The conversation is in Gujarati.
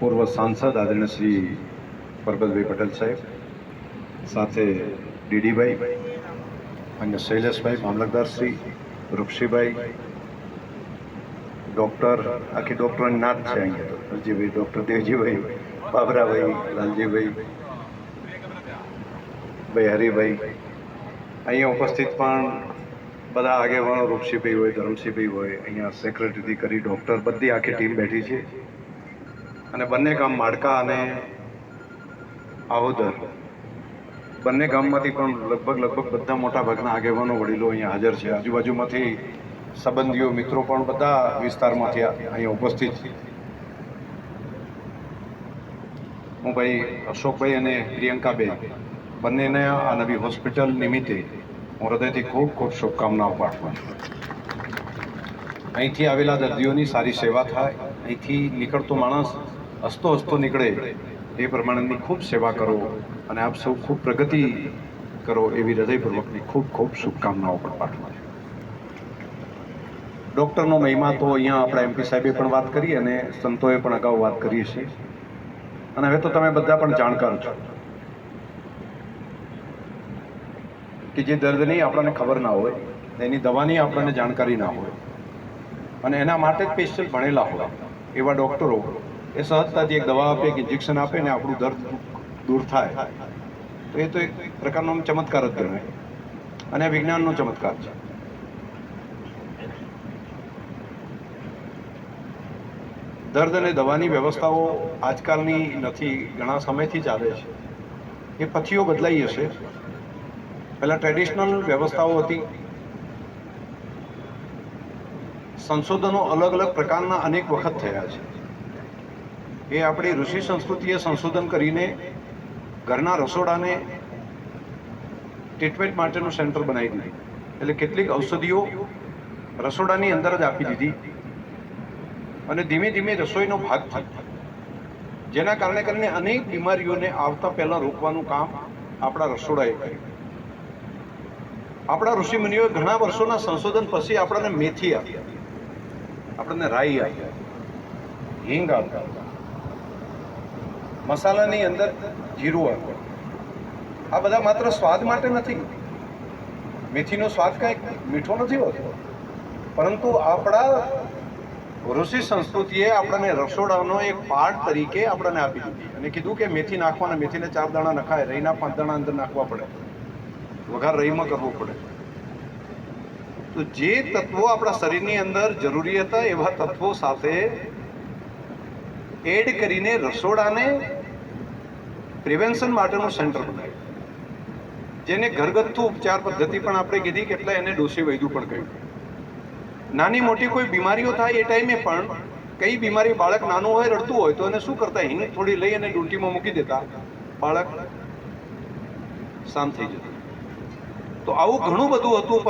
પૂર્વ સાંસદ આદરણીય શ્રી પરબતભાઈ પટેલ સાહેબ, સાથે ડીડીભાઈ અને શૈલેષભાઈ, મામલતદાર શ્રી રૂપસીભાઈ, ડૉક્ટર, આખી ડૉક્ટરની નાથ છે અહીંયા તો રણજીભાઈ ડૉક્ટર દેવજીભાઈ, બાબરાભાઈ, લાલજીભાઈ, ભાઈ હરિભાઈ, અહીંયા ઉપસ્થિત પણ બધા આગેવાનો, રૂપસીભાઈ હોય, ધરમસિંહભાઈ હોય, અહીંયા સેક્રેટરીથી કરી, ડૉક્ટર બધી આખી ટીમ બેઠી છે. અને બંને ગામ માડકા અને આહોદર. બંને ગામમાંથી પણ લગભગ લગભગ બધા મોટા ભાગના આગેવાનો, વડીલો અહીંયા હાજર છે. આજુબાજુમાંથી સંબંધીઓ, મિત્રો પણ બધા વિસ્તારમાંથી અહીંયા ઉપસ્થિત છે. હું ભાઈ અશોકભાઈ અને પ્રિયંકાબેન, બંનેને આ નવી હોસ્પિટલ નિમિત્તે હું હૃદયથી ખૂબ ખૂબ શુભકામનાઓ પાઠવું અહીંથી આવેલા દર્દીઓની સારી સેવા થાય. અહીંથી નીકળતો માણસ હસતો હસતો નીકળે એ પ્રમાણેની ખૂબ સેવા કરો અને આપ સૌ ખૂબ પ્રગતિ કરો એવી હૃદયપૂર્વકની ખૂબ ખૂબ શુભકામનાઓ પણ પાઠવું ડૉક્ટરનો મહિમા તો અહીંયા આપણા એમપી સાહેબે પણ વાત કરી અને સંતોએ પણ અગાઉ વાત કરી છે. અને હવે તો તમે બધા પણ જાણકાર છો કે જે દર્દની આપણને ખબર ના હોય, એની દવાની આપણને જાણકારી ના હોય અને એના માટે જ સ્પેશિયલ ભણેલા હોય એવા ડૉક્ટરો એ સહજતાથી એક દવા આપે એક ઇન્જેક્શન આપે ને આપણું દર્દ દૂર થાય. તો એ તો એક પ્રકારનો ચમત્કાર જ ગણાય. અને વિજ્ઞાનનો ચમત્કાર છે. દર્દ અને દવાની વ્યવસ્થાઓ આજકાલની નથી, ઘણા સમયથી ચાલે છે. એ પછીઓ બદલાઈ હશે પહેલાં ટ્રેડિશનલ વ્યવસ્થાઓ હતી. સંશોધનો અલગ અલગ પ્રકારના અનેક વખત થયા છે. એ આપણી ઋષિ સંસ્કૃતિએ સંશોધન કરીને ઘરના રસોડાને ટ્રીટમેન્ટ માટેનું સેન્ટર બનાવી દીધું. એટલે કેટલીક ઔષધિઓ રસોડાની અંદર જ આપી દીધી અને ધીમે ધીમે રસોઈનો ભાગ થયો. જેના કારણે કરીને અનેક બીમારીઓને આવતા પહેલાં રોકવાનું કામ આપણા રસોડાએ કર્યું. આપણા ઋષિમુનિઓએ ઘણા વર્ષોના સંશોધન પછી આપણને મેથી આપી આપણને રાઈ આપી હિંગ આપી મસાલાની અંદર જીરું આપો આ બધા માત્ર સ્વાદ માટે નથી. મેથીનો સ્વાદ કાંઈક મીઠો નથી હોતો. પરંતુ આપણા ઋષિ સંસ્કૃતિએ આપણને રસોડાનો એક પાર્ટ તરીકે આપણને આપી દીધી. અને કીધું કે મેથી નાખવાના, મેથીને ચાર દાણા નખાય, રહીના પાંચ દાણા અંદર નાખવા પડે. વઘાર રહીમાં કરવો પડે. તો જે તત્વો આપણા શરીરની અંદર જરૂરી હતા, એવા તત્વો સાથે એડ કરીને રસોડાને પ્રિવેન્શન માટેનું સેન્ટર બનાવ્યું. જેને ઘરગથ્થુ ઉપચાર પદ્ધતિ પણ આપણે કીધી કેટલા એને ડોસી વૈદ્યુ પણ કહ્યું. નાની મોટી કોઈ બીમારીઓ થાય એ ટાઈમે પણ કઈ બીમારી બાળક નાનું હોય, રડતું હોય તો એને શું કરતા? હિંગ થોડી લઈ અને ડૂંટીમાં મૂકી દેતા. બાળક શાંત થઈ જતું. તો આવું ઘણું બધું હતું